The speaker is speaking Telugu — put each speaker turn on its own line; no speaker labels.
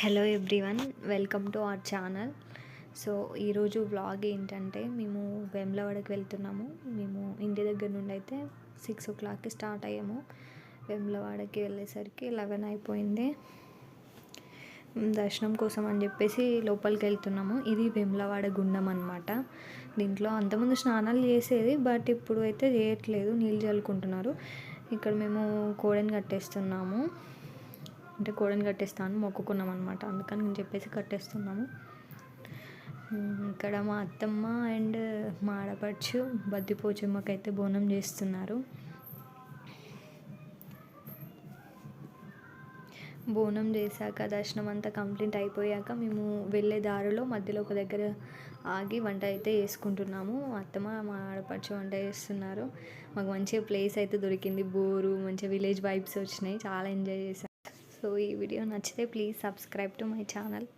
Hello everyone welcome to our channel so ఈరోజు వ్లాగ్ ఏంటంటే మేము వేములవాడకి వెళ్తున్నాము. మేము ఇంటి దగ్గర నుండి అయితే సిక్స్ ఓ క్లాక్కి స్టార్ట్ అయ్యాము. వేములవాడకి వెళ్ళేసరికి లెవెన్ అయిపోయింది. దర్శనం కోసం అని చెప్పేసి లోపలికి వెళ్తున్నాము. ఇది వేములవాడ గుండం అనమాట దీంట్లో అంతకుముందు స్నానాలు చేసేది బట్ ఇప్పుడు అయితే చేయట్లేదు. నీళ్ళు చల్లుకుంటున్నారు. ఇక్కడ మేము కోడని కట్టేస్తున్నాము. అంటే కోడని కట్టేస్తాను మొక్కుకున్నాం అనమాట అందుకని నేను చెప్పేసి కట్టేస్తున్నాము. ఇక్కడ మా అత్తమ్మ అండ్ మా ఆడపడుచు బద్దిపోచమ్మకైతే బోనం చేస్తున్నారు. బోనం చేశాక దర్శనం అంతా కంప్లీట్ అయిపోయాక మేము వెళ్ళే దారిలో మధ్యలో ఒక దగ్గర ఆగి వంట అయితే చేసుకుంటున్నాము. అత్తమ్మ మా ఆడపడుచు వంట చేస్తున్నారు. మాకు మంచిగా ప్లేస్ అయితే దొరికింది బోరు మంచిగా విలేజ్ వైబ్స్ వచ్చినాయి. చాలా ఎంజాయ్ చేశాను సో ఈ వీడియో నచ్చితే please subscribe to my channel.